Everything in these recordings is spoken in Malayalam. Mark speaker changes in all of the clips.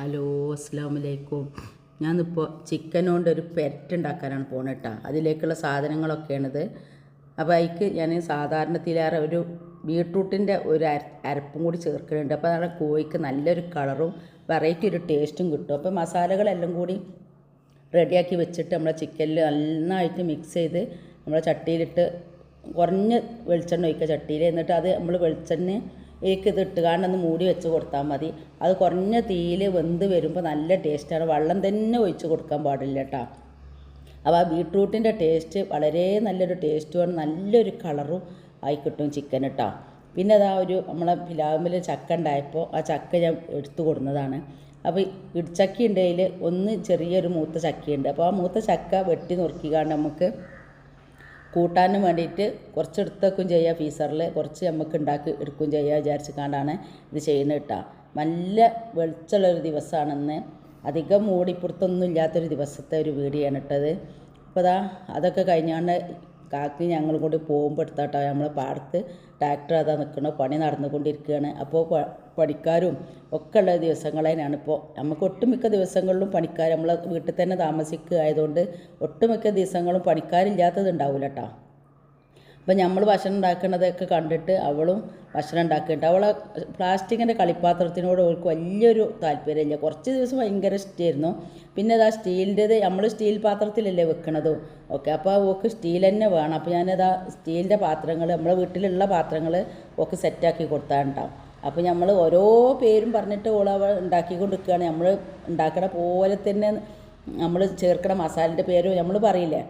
Speaker 1: ഹലോ അസ്സാം വലൈക്കും ഞാനിപ്പോൾ ചിക്കൻ കൊണ്ട് ഒരു പെരട്ട് ഉണ്ടാക്കാനാണ് കേട്ടോ അതിലേക്കുള്ള സാധനങ്ങളൊക്കെയാണിത്. അപ്പോൾ അതിക്ക് ഞാൻ സാധാരണത്തിലേറെ ഒരു ബീട്രൂട്ടിന്റെ ഒരു അര അരപ്പും കൂടി ചേർക്കുന്നുണ്ട് അപ്പോൾ നമ്മുടെ കോഴിക്ക് നല്ലൊരു കളറും വെറൈറ്റി ഒരു ടേസ്റ്റും കിട്ടും. അപ്പോൾ മസാലകളെല്ലാം കൂടി റെഡിയാക്കി വെച്ചിട്ട് നമ്മളെ ചിക്കനിൽ നന്നായിട്ട് മിക്സ് ചെയ്ത് നമ്മളെ ചട്ടിയിലിട്ട് കുറഞ്ഞ വെളിച്ചെണ്ണ ഒഴിക്കുക ചട്ടിയിൽ എന്നിട്ട് അത് നമ്മൾ വെളിച്ചെണ്ണ ഏക്ക് ഇത് ഇട്ടുകാണ്ട് മൂടി വെച്ച് കൊടുത്താൽ മതി. അത് കുറഞ്ഞ തീയിൽ വെന്ത് വരുമ്പോൾ നല്ല ടേസ്റ്റാണ്. വെള്ളം തന്നെ ഒഴിച്ച് കൊടുക്കാൻ പാടില്ല കേട്ടോ അപ്പോൾ ആ ബീട്രൂട്ടിന്റെ ടേസ്റ്റ് വളരെ നല്ലൊരു ടേസ്റ്റുമാണ്. നല്ലൊരു കളറും ആയി കിട്ടും ചിക്കൻ കേട്ടോ പിന്നെ അതാ ഒരു നമ്മളെ പിലാവിൽ ചക്ക ഉണ്ടായപ്പോൾ ആ ചക്ക ഞാൻ എടുത്തു കൊടുന്നതാണ്. അപ്പോൾ ഇടിച്ചക്ക ഉണ്ടെങ്കിൽ ഒന്ന് ചെറിയൊരു മൂത്ത ചക്കയുണ്ട്. അപ്പോൾ ആ മൂത്ത ചക്ക വെട്ടി നുറുക്കിക്കാണ്ട് നമുക്ക് കൂട്ടാനും വേണ്ടിയിട്ട് കുറച്ച് എടുത്തേക്കും ചെയ്യുക ഫീസറിൽ കുറച്ച് നമുക്ക് ഉണ്ടാക്കി എടുക്കുകയും ചെയ്യുക വിചാരിച്ചിക്കാണ്ടാണ് ഇത് ചെയ്യുന്നത് കേട്ടോ. നല്ല വെളിച്ചമുള്ളൊരു ദിവസമാണെന്ന്. അധികം മൂടിപ്പുറത്തൊന്നും ഇല്ലാത്തൊരു ദിവസത്തെ ഒരു വീഡിയോ ആണ് ഇട്ടത്. അപ്പോൾ അതാ അതൊക്കെ കഴിഞ്ഞാണ്ട് കാക്കി ഞങ്ങൾ കൂടി പോകുമ്പോൾ എടുത്താട്ടോ നമ്മളെ പാടത്ത് ട്രാക്ടർ അതാ നിൽക്കണോ പണി നടന്നുകൊണ്ടിരിക്കുകയാണ്. അപ്പോൾ പണിക്കാരും ഒക്കെ ഉള്ള ദിവസങ്ങളതിനാണ് ഇപ്പോൾ നമുക്ക് ഒട്ടുമിക്ക ദിവസങ്ങളിലും പണിക്കാർ നമ്മളെ വീട്ടിൽ തന്നെ താമസിക്കുക ആയതുകൊണ്ട് ഒട്ടുമിക്ക ദിവസങ്ങളും പണിക്കാരില്ലാത്തത് ഉണ്ടാവില്ല കേട്ടോ അപ്പം നമ്മൾ ഭക്ഷണം ഉണ്ടാക്കുന്നതൊക്കെ കണ്ടിട്ട് അവളും ഭക്ഷണം ഉണ്ടാക്കിയിട്ട് അവളെ പ്ലാസ്റ്റിക്കിന്റെ കളിപ്പാത്രത്തിനോട് അവൾക്ക് വലിയൊരു താല്പര്യമില്ല. കുറച്ച് ദിവസം ഭയങ്കര ഇഷ്ടമായിരുന്നു പിന്നെ അതാ സ്റ്റീലിന്റെത് നമ്മൾ സ്റ്റീൽ പാത്രത്തിലല്ലേ വെക്കണത് ഓക്കെ അപ്പോൾ ഓക്ക് സ്റ്റീൽ തന്നെ വേണം. അപ്പോൾ ഞാനതാ സ്റ്റീലിന്റെ പാത്രങ്ങൾ നമ്മളെ വീട്ടിലുള്ള പാത്രങ്ങൾ ഓക്ക് സെറ്റാക്കി കൊടുത്താണ്ടാവും അപ്പോൾ നമ്മൾ ഓരോ പേരും പറഞ്ഞിട്ട് ഓൾ അവൾ ഉണ്ടാക്കിക്കൊണ്ടിരിക്കുകയാണ്. നമ്മൾ ഉണ്ടാക്കണ പോലെ തന്നെ നമ്മൾ ചേർക്കണ മസാലന്റെ പേരും നമ്മൾ പറയില്ലേ?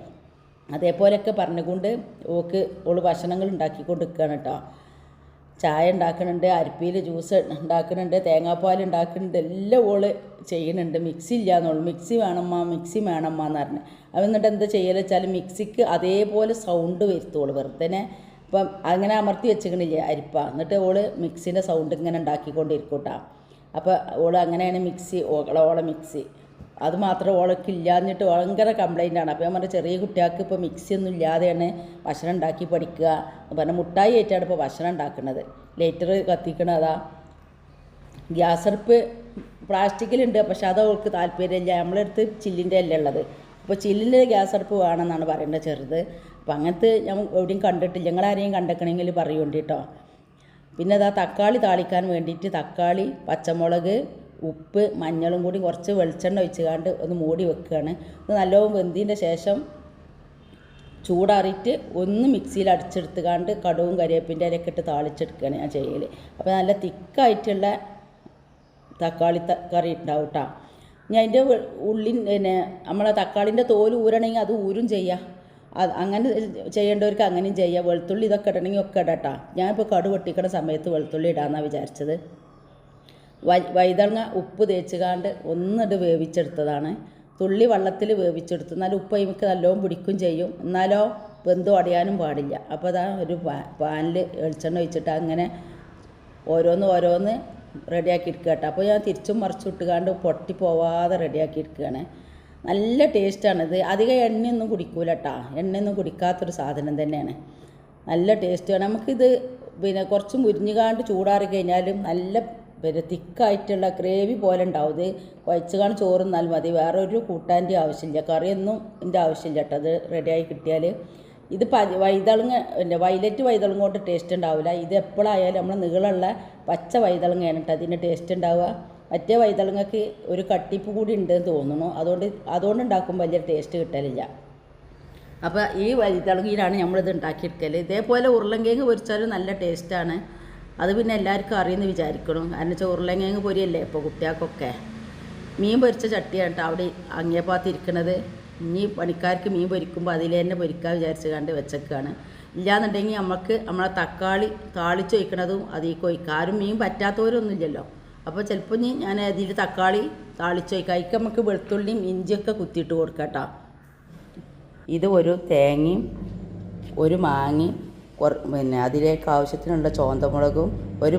Speaker 1: അതേപോലെയൊക്കെ പറഞ്ഞുകൊണ്ട് ഓക്ക് ഓൾ ഭക്ഷണങ്ങൾ ഉണ്ടാക്കിക്കൊണ്ട് നിൽക്കുകയാണ് കേട്ടോ ചായ ഉണ്ടാക്കുന്നുണ്ട് അരിപ്പിയിൽ ജ്യൂസ് ഉണ്ടാക്കുന്നുണ്ട് തേങ്ങാപ്പാൽ ഉണ്ടാക്കുന്നുണ്ട് എല്ലാം ഓൾ ചെയ്യുന്നുണ്ട് മിക്സി ഇല്ല എന്നുള്ളു മിക്സി വേണമ്മ മിക്സി വേണമ്മ എന്ന് പറഞ്ഞു. അപ്പം എന്നിട്ട് എന്താ ചെയ്യലെന്ന് വെച്ചാൽ മിക്സിക്ക് അതേപോലെ സൗണ്ട് വരുത്തുള്ളൂ വെറുതെ ഇപ്പം അങ്ങനെ അമർത്തി വെച്ചിക്കണില്ലേ അരിപ്പ. എന്നിട്ട് ഓൾ മിക്സിന്റെ സൗണ്ട് ഇങ്ങനെ ഉണ്ടാക്കിക്കൊണ്ടിരിക്കും കേട്ടോ അപ്പോൾ ഓൾ അങ്ങനെയാണ് മിക്സി ഓളെ ഓളെ മിക്സി. അത് മാത്രം ഓളക്കില്ല എന്നിട്ട് ഭയങ്കര കംപ്ലൈന്റ് ആണ്. അപ്പോൾ ഞാൻ പറഞ്ഞ ചെറിയ കുട്ടികൾക്ക് ഇപ്പോൾ മിക്സി ഒന്നും ഇല്ലാതെയാണ് ഭക്ഷണം ഉണ്ടാക്കി പഠിക്കുക. പറഞ്ഞാൽ മുട്ടായി ആയിട്ടാണ് ഇപ്പോൾ ഭക്ഷണം ഉണ്ടാക്കുന്നത്. ലേറ്റർ കത്തിക്കണതാ ഗ്യാസ് അടുപ്പ് പ്ലാസ്റ്റിക്കിലുണ്ട് പക്ഷെ അത് അവൾക്ക് താല്പര്യമില്ല. നമ്മളെടുത്ത് ചില്ലിന്റെ അല്ലേ ഉള്ളത്. അപ്പോൾ ചില്ലിന്റെ ഗ്യാസ് അടുപ്പ് വേണമെന്നാണ് പറയേണ്ടത് ചെറുത്. അപ്പോൾ അങ്ങനത്തെ ഞാൻ എവിടെയും കണ്ടിട്ടില്ല. ഞങ്ങളാരെയും കണ്ടെക്കണമെങ്കിൽ പറയുന്നുണ്ട് കേട്ടോ പിന്നെ അതാ തക്കാളി താളിക്കാൻ വേണ്ടിയിട്ട് തക്കാളി പച്ചമുളക് ഉപ്പ് മഞ്ഞളും കൂടി കുറച്ച് വെളിച്ചെണ്ണ ഒഴിച്ചുകാണ്ട് ഒന്ന് മൂടി വെക്കുകയാണ്. ഇത് നല്ലോണം വെന്തിന്റെ ശേഷം ചൂടാറിയിട്ട് ഒന്ന് മിക്സിയിൽ അടിച്ചെടുത്തുകാണ്ട് കടുവും കരിവേപ്പിന്റെ ഇലയൊക്കെ ഇട്ട് താളിച്ചെടുക്കുകയാണ് ഞാൻ ചെയ്യൽ അപ്പോൾ നല്ല തിക്കായിട്ടുള്ള തക്കാളി കറി ഉണ്ടാവും കേട്ടോ ഞാൻ അതിന്റെ ഉള്ളിൻ പിന്നെ നമ്മളെ തക്കാളിന്റെ തോൽ ഊരണമെങ്കിൽ അത് ഊരും ചെയ്യാം. അത് അങ്ങനെ ചെയ്യേണ്ടവർക്ക് അങ്ങനെയും ചെയ്യാം. വെളുത്തുള്ളി ഇതൊക്കെ ഇടണമെങ്കിൽ ഒക്കെ ഇടട്ടാ ഞാനിപ്പോൾ കടു പൊട്ടിക്കണ സമയത്ത് വെളുത്തുള്ളി ഇടാമെന്നാണ് വിചാരിച്ചത്. വൈതങ്ങ ഉപ്പ് തേച്ചുകാണ്ട് ഒന്നിട്ട് വേവിച്ചെടുത്തതാണ്. തുള്ളി വെള്ളത്തിൽ വേവിച്ചെടുത്തു. എന്നാൽ ഉപ്പ് അതിമക്ക് നല്ലോണം പിടിക്കും ചെയ്യും. എന്നാലോ ബന്ധു അടയാനും പാടില്ല. അപ്പോൾ അതാ ഒരു പാനിൽ വെളിച്ചെണ്ണ ഒഴിച്ചിട്ട് അങ്ങനെ ഓരോന്ന് ഓരോന്ന് റെഡിയാക്കി എടുക്കുക കേട്ടോ. അപ്പോൾ ഞാൻ തിരിച്ചും മറിച്ചു ഇട്ടുകാണ്ട് പൊട്ടി പോവാതെ റെഡിയാക്കി എടുക്കുകയാണ്. നല്ല ടേസ്റ്റാണിത്. അധികം എണ്ണയൊന്നും കുടിക്കൂല കേട്ടോ. എണ്ണയൊന്നും കുടിക്കാത്തൊരു സാധനം തന്നെയാണ്. നല്ല ടേസ്റ്റാണ് നമുക്കിത് പിന്നെ കുറച്ച് മുരിഞ്ഞുകാണ്ട് ചൂടാറി കഴിഞ്ഞാലും നല്ല പിന്നെ തിക്കായിട്ടുള്ള ഗ്രേവി പോലെ ഉണ്ടാവും. ഇത് ചോറ് ചോറുന്നാൽ മതി. വേറെ ഒരു കൂട്ടാന്റെ ആവശ്യമില്ല. കറിയൊന്നും എന്റെ ആവശ്യമില്ല കേട്ടോ. അത് റെഡിയായി കിട്ടിയാൽ. ഇത് പ വൈതളങ്ങ പിന്നെ വൈലറ്റ് വൈതളങ്ങ കൊണ്ട് ടേസ്റ്റ് ഉണ്ടാവില്ല. ഇത് എപ്പോഴായാലും നമ്മൾ നീളമുള്ള പച്ച വൈതളങ്ങയാണ് കേട്ടോ അതിന്റെ ടേസ്റ്റ് ഉണ്ടാവുക. മറ്റേ വൈതളങ്ങക്ക് ഒരു കട്ടിപ്പ് കൂടി ഉണ്ടെന്ന് തോന്നുന്നു. അതുകൊണ്ട് അതുകൊണ്ട് ഉണ്ടാക്കുമ്പോൾ വലിയ ടേസ്റ്റ് കിട്ടലില്ല. അപ്പോൾ ഈ വൈതളങ്ങയിലാണ് നമ്മളിത് ഉണ്ടാക്കിയെടുക്കൽ ഇതേപോലെ ഉരുളങ്കിഴങ്ങ് പൊരിച്ചാലും നല്ല ടേസ്റ്റാണ് അത് പിന്നെ എല്ലാവർക്കും അറിയുമെന്ന് വിചാരിക്കണം. കാരണം ഉരുളങ്കിഴങ്ങ് പൊരിയല്ലേ? ഇപ്പോൾ കുട്ടികൾക്കൊക്കെ. മീൻ പൊരിച്ച ചട്ടിയാണ് അവിടെ അങ്ങേപ്പാത്ത് ഇരിക്കണത്. ഇനി പണിക്കാർക്ക് മീൻ പൊരിക്കുമ്പോൾ അതിൽ തന്നെ പൊരിക്കാൻ വിചാരിച്ച് കണ്ട് വെച്ചേക്കാണ്. ഇല്ലാന്നുണ്ടെങ്കിൽ നമുക്ക് നമ്മളെ തക്കാളി താളിച്ച് വയ്ക്കണതും അതിൽ കൊയ്ക്കുക ആരും മീൻ പറ്റാത്തവരൊന്നും ഇല്ലല്ലോ അപ്പോൾ ചിലപ്പോൾ ഇനി ഞാൻ അതിൽ തക്കാളി താളിച്ച് വയ്ക്കുക അതിക്ക് നമുക്ക് വെളുത്തുള്ളിയും ഇഞ്ചിയൊക്കെ കുത്തിയിട്ട് കൊടുക്കാം കേട്ടോ ഇത് ഒരു തേങ്ങയും ഒരു മാങ്ങയും പിന്നെ അതിലേക്ക് ആവശ്യത്തിനുള്ള ചോന്തമുളകും ഒരു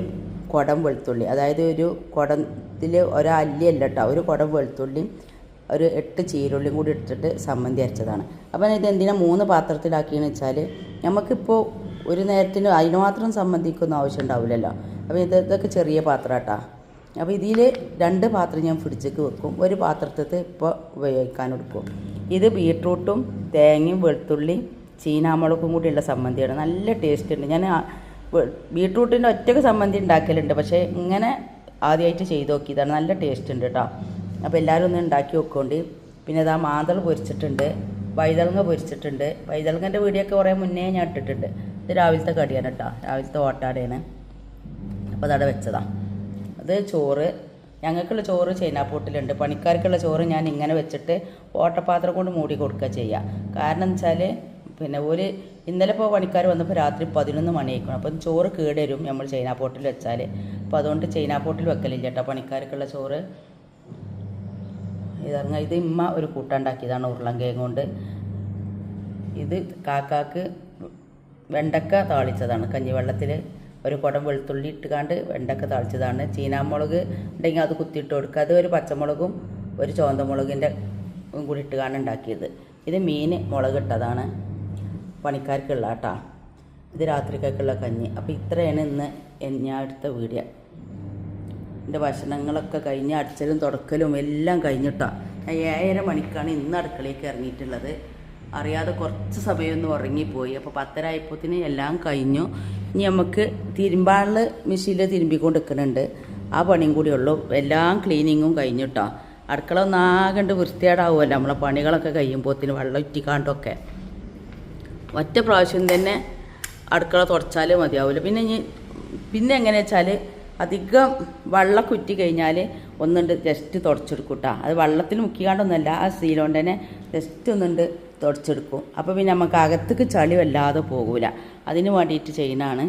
Speaker 1: കുടം വെളുത്തുള്ളി. അതായത് ഒരു കുടത്തിൽ ഒരല്ലിയല്ല കേട്ടോ ഒരു കുടം വെളുത്തുള്ളിയും ഒരു എട്ട് ചീരുള്ളിയും കൂടി ഇട്ടിട്ട് സമ്മന്തി അരച്ചതാണ്. അപ്പം ഇത് എന്തിനാ മൂന്ന് പാത്രത്തിലാക്കിയെന്ന് വെച്ചാൽ നമുക്കിപ്പോൾ ഒരു നേരത്തിന് അതിന് മാത്രം സമ്മന്തിക്കൊന്നും ആവശ്യം ഉണ്ടാവില്ലല്ലോ. അപ്പോൾ ഇത് ഇതൊക്കെ ചെറിയ പാത്രം കേട്ടോ അപ്പോൾ ഇതിൽ രണ്ട് പാത്രം ഞാൻ പിടിച്ചേക്ക് വെക്കും. ഒരു പാത്രത്തിൽ ഇപ്പോൾ ഉപയോഗിക്കാൻ എടുക്കും ഇത് ബീട്രൂട്ടും തേങ്ങയും വെളുത്തുള്ളിയും ചീനാമുളകും കൂടിയുള്ള സമ്മന്തിയാണ് നല്ല ടേസ്റ്റ് ഉണ്ട്. ഞാൻ ബീട്രൂട്ടിന്റെ ഒറ്റയ്ക്ക് സമ്മന്തി ഉണ്ടാക്കലുണ്ട്. പക്ഷേ ഇങ്ങനെ ആദ്യമായിട്ട് ചെയ്ത് നോക്കിയതാണ്. നല്ല ടേസ്റ്റ് ഉണ്ട് കേട്ടോ അപ്പോൾ എല്ലാവരും ഒന്ന് ഉണ്ടാക്കി വെക്കൊണ്ട് പിന്നെ ഇതാ മാന്തൾ പൊരിച്ചിട്ടുണ്ട്. വൈതളങ്ങ പൊരിച്ചിട്ടുണ്ട്. വൈതളങ്ങന്റെ വീടിയൊക്കെ കുറേ മുന്നേ ഞാൻ ഇട്ടിട്ടുണ്ട്. ഇത് രാവിലത്തെ കടിയാണ് കേട്ടോ രാവിലത്തെ ഓട്ടാടയാണ്. അപ്പോൾ അതവിടെ വെച്ചതാ. അത് ചോറ്. ഞങ്ങൾക്കുള്ള ചോറ് ചൈനാപ്പോട്ടിലുണ്ട്. പണിക്കാർക്കുള്ള ചോറ് ഞാൻ ഇങ്ങനെ വെച്ചിട്ട് ഓട്ടപാത്രം കൊണ്ട് മൂടി കൊടുക്കുക ചെയ്യുക കാരണം എന്ന് വെച്ചാൽ പിന്നെ ഒരു ഇന്നലെ ഇപ്പോൾ പണിക്കാർ വന്നപ്പോൾ രാത്രി പതിനൊന്ന് മണിയായിരിക്കണം അപ്പം ചോറ് കേടുവരും നമ്മൾ ചൈന പോട്ടിൽ വെച്ചാൽ അപ്പോൾ അതുകൊണ്ട് ചൈന പോട്ടിൽ വെക്കലില്ല കേട്ടോ പണിക്കാർക്കുള്ള ചോറ്. ഇതങ്ങ ഇത് ഇമ്മ ഒരു കൂട്ടുണ്ടാക്കിയതാണ് ഉരുളങ്കയും കൊണ്ട്. ഇത് കാക്കാക്ക് വെണ്ടക്ക താളിച്ചതാണ്. കഞ്ഞിവെള്ളത്തിൽ ഒരു കുടം വെളുത്തുള്ളി ഇട്ടുകാണ്ട് വെണ്ടക്ക താളിച്ചതാണ്. ചീനാമുളക് ഉണ്ടെങ്കിൽ അത് കുത്തിയിട്ട് കൊടുക്കുക. അത് ഒരു പച്ചമുളകും ഒരു ചുവന്തമുളകിന്റെ കൂടി ഇട്ടുകാണ്ട് ഉണ്ടാക്കിയത്. ഇത് മീൻ മുളക് ഇട്ടതാണ് പണിക്കാർക്കുള്ള കേട്ടോ ഇത് രാത്രിക്കൊക്കെയുള്ള കഞ്ഞി. അപ്പോൾ ഇത്രയാണ് ഇന്ന് ഞാൻ എടുത്ത വീഡിയോ. എന്റെ ഭക്ഷണങ്ങളൊക്കെ കഴിഞ്ഞ് അടിച്ചലും തുടക്കലും എല്ലാം കഴിഞ്ഞിട്ടാണ് ഞാൻ ഏഴര മണിക്കാണ് ഇന്ന് അടുക്കളയിലേക്ക് ഇറങ്ങിയിട്ടുള്ളത്. അറിയാതെ കുറച്ച് സമയമൊന്ന് ഉറങ്ങിപ്പോയി. അപ്പോൾ പത്തരായപ്പോത്തിന് എല്ലാം കഴിഞ്ഞു. ഇനി നമുക്ക് തിരുമ്പാളിൽ മെഷീനിൽ തിരുമ്പിക്കൊണ്ട് നിൽക്കുന്നുണ്ട് ആ പണിയും കൂടി ഉള്ളൂ. എല്ലാം ക്ലീനിങ്ങും കഴിഞ്ഞിട്ടോ. അടുക്കള ഒന്നാകണ്ട് വൃത്തിയാടാവുമല്ലോ നമ്മളെ പണികളൊക്കെ കഴിയുമ്പോത്തിന് വെള്ളം ഇറ്റിക്കാണ്ടൊക്കെ ഒറ്റ പ്രാവശ്യം തന്നെ അടുക്കള തുടച്ചാൽ മതിയാവില്ല പിന്നെ ഇനി പിന്നെ എങ്ങനെ വെച്ചാൽ അധികം വെള്ളം കുറ്റി കഴിഞ്ഞാൽ ഒന്നുണ്ട് ജസ്റ്റ് തുടച്ചെടുക്കും കേട്ടോ അത് വെള്ളത്തിൽ മുക്കിക്കാണ്ടൊന്നുമല്ല ആ സീലോണ്ട് തന്നെ ജസ്റ്റ് ഒന്നുണ്ട് തുടച്ചെടുക്കും. അപ്പോൾ പിന്നെ നമുക്ക് അകത്തേക്ക് ചളി വല്ലാതെ പോകില്ല അതിന് വേണ്ടിയിട്ട് ചെയ്യുന്നതാണ്.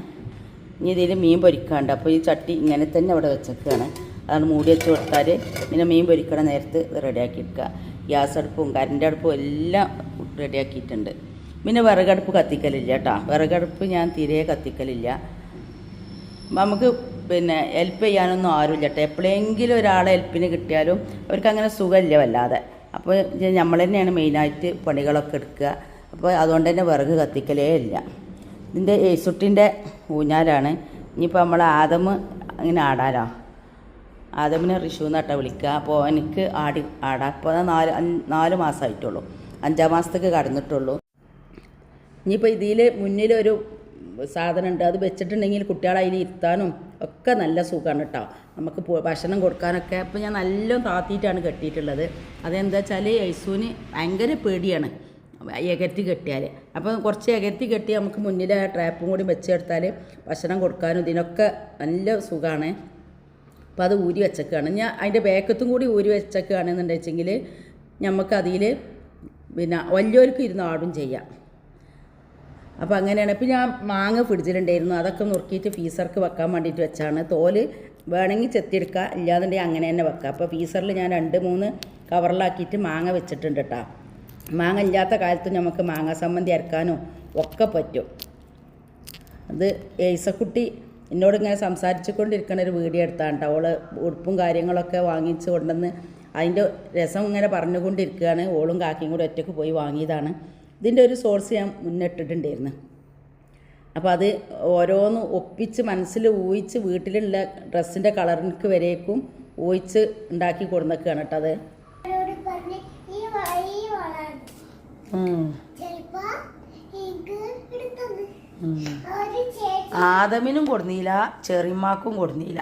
Speaker 1: ഇനി ഇതിൽ മീൻ പൊരിക്കാണ്ട്. അപ്പോൾ ഈ ചട്ടി ഇങ്ങനെ തന്നെ അവിടെ വെച്ചേക്കാണ്. അതാണ് മൂടി വെച്ച് കൊടുത്താൽ പിന്നെ മീൻ പൊരിക്കണ നേരത്ത് റെഡിയാക്കി എടുക്കുക. ഗ്യാസ് അടുപ്പും കറണ്ട് അടുപ്പും എല്ലാം റെഡിയാക്കിയിട്ടുണ്ട് പിന്നെ വിറകടുപ്പ് കത്തിക്കലില്ല കേട്ടോ. വിറകടുപ്പ് ഞാൻ തീരെ കത്തിക്കലില്ല. നമുക്ക് പിന്നെ ഹെൽപ്പ് ചെയ്യാനൊന്നും ആരുമില്ല കേട്ടോ. എപ്പോഴെങ്കിലും ഒരാളെ ഹെൽപ്പിന് കിട്ടിയാലും അവർക്ക് അങ്ങനെ സുഖമില്ല വല്ലാതെ. അപ്പോൾ നമ്മൾ തന്നെയാണ് മെയിനായിട്ട് പണികളൊക്കെ എടുക്കുക. അപ്പോൾ അതുകൊണ്ട് തന്നെ വിറക് കത്തിക്കലേ ഇല്ല. ഇതിന്റെ ഏസുട്ടിന്റെ ഊഞ്ഞാലാണ്. ഇനിയിപ്പോൾ നമ്മൾ ആദമ് അങ്ങനെ ആടാലോ? ആദമിനെ റിഷു നട്ട വിളിക്കുക. അപ്പോൾ എനിക്ക് ആടി ആടാം. ഇപ്പോൾ നാല് നാല് മാസമായിട്ടുള്ളൂ. അഞ്ചാം മാസത്തേക്ക് കടന്നിട്ടുള്ളൂ. ഇനിയിപ്പോൾ ഇതിൽ മുന്നിലൊരു സാധനം ഉണ്ട് അത് വെച്ചിട്ടുണ്ടെങ്കിൽ കുട്ടികളെ അതിൽ ഇരുത്താനും ഒക്കെ നല്ല സുഖമാണ് കേട്ടോ നമുക്ക് ഭക്ഷണം കൊടുക്കാനൊക്കെ അപ്പോൾ ഞാൻ നല്ല താത്തിയിട്ടാണ് കെട്ടിയിട്ടുള്ളത്. അതെന്താ വെച്ചാൽ യേശുവിന് ഭയങ്കര പേടിയാണ് എകറ്റി കെട്ടിയാൽ അപ്പോൾ കുറച്ച് എകറ്റി കെട്ടി നമുക്ക് മുന്നിൽ ആ ട്രാപ്പും കൂടി വെച്ചെടുത്താൽ ഭക്ഷണം കൊടുക്കാനും ഇതിനൊക്കെ നല്ല സുഖമാണ് അപ്പോൾ അത് ഊരി വെച്ചേക്കാണ്. ഞാൻ അതിന്റെ ബേക്കത്തും കൂടി ഊരി വെച്ചേക്കുകയാണെന്നുണ്ടെച്ചെങ്കിൽ നമുക്ക് പിന്നെ വലിയവർക്ക് ഇരുന്ന് ആടും ചെയ്യാം. അപ്പോൾ അങ്ങനെയാണ്. ഇപ്പം ഞാൻ മാങ്ങ ഫ്രിഡ്ജിലുണ്ടായിരുന്നു. അതൊക്കെ നുറുക്കിയിട്ട് ഫീസർക്ക് വെക്കാൻ വേണ്ടിയിട്ട് വെച്ചാണ്. തോൽ വേണമെങ്കിൽ ചെത്തിയെടുക്കുക ഇല്ലാന്നുണ്ടെങ്കിൽ അങ്ങനെ തന്നെ വെക്കുക. അപ്പോൾ ഫീസറിൽ ഞാൻ രണ്ട് മൂന്ന് കവറിലാക്കിയിട്ട് മാങ്ങ വെച്ചിട്ടുണ്ട് കേട്ടോ മാങ്ങ ഇല്ലാത്ത കാലത്ത് നമുക്ക് മാങ്ങ സംബന്ധി അരക്കാനും ഒക്കെ പറ്റും. അത് ഏസക്കുട്ടി എന്നോട് ഇങ്ങനെ സംസാരിച്ചു കൊണ്ടിരിക്കണ ഒരു വീഡിയോ എടുത്താണ് കേട്ടോ അവൾ ഉടുപ്പും കാര്യങ്ങളൊക്കെ വാങ്ങിച്ചു കൊണ്ടുവന്ന് അതിന്റെ രസം ഇങ്ങനെ പറഞ്ഞുകൊണ്ടിരിക്കുകയാണ്. ഓളും കാക്കിയും കൂടെ ഒറ്റയ്ക്ക് പോയി വാങ്ങിയതാണ്. ഇതിന്റെ ഒരു സോഴ്സ് ഞാൻ മുന്നിട്ടിട്ടുണ്ടായിരുന്നു. അപ്പോൾ അത് ഓരോന്ന് ഒപ്പിച്ച് മനസ്സിൽ ഊഹിച്ച് വീട്ടിലുള്ള ഡ്രസ്സിന്റെ കളറിനക്ക് വരേക്കും ഊഹിച്ച് ഉണ്ടാക്കി കൊടുന്നൊക്കെയാണ് കേട്ടോ അത്.
Speaker 2: അവരോട് പറഞ്ഞ് ഈ വ- ഈ വളാണ്. ചെലപ്പോ എനിക്ക് എടുത്തത് ഒരു ചേച്ചി
Speaker 1: ആദമിനും കൊടുന്നില്ല ചെറിമാക്കും കൊടുന്നില്ല.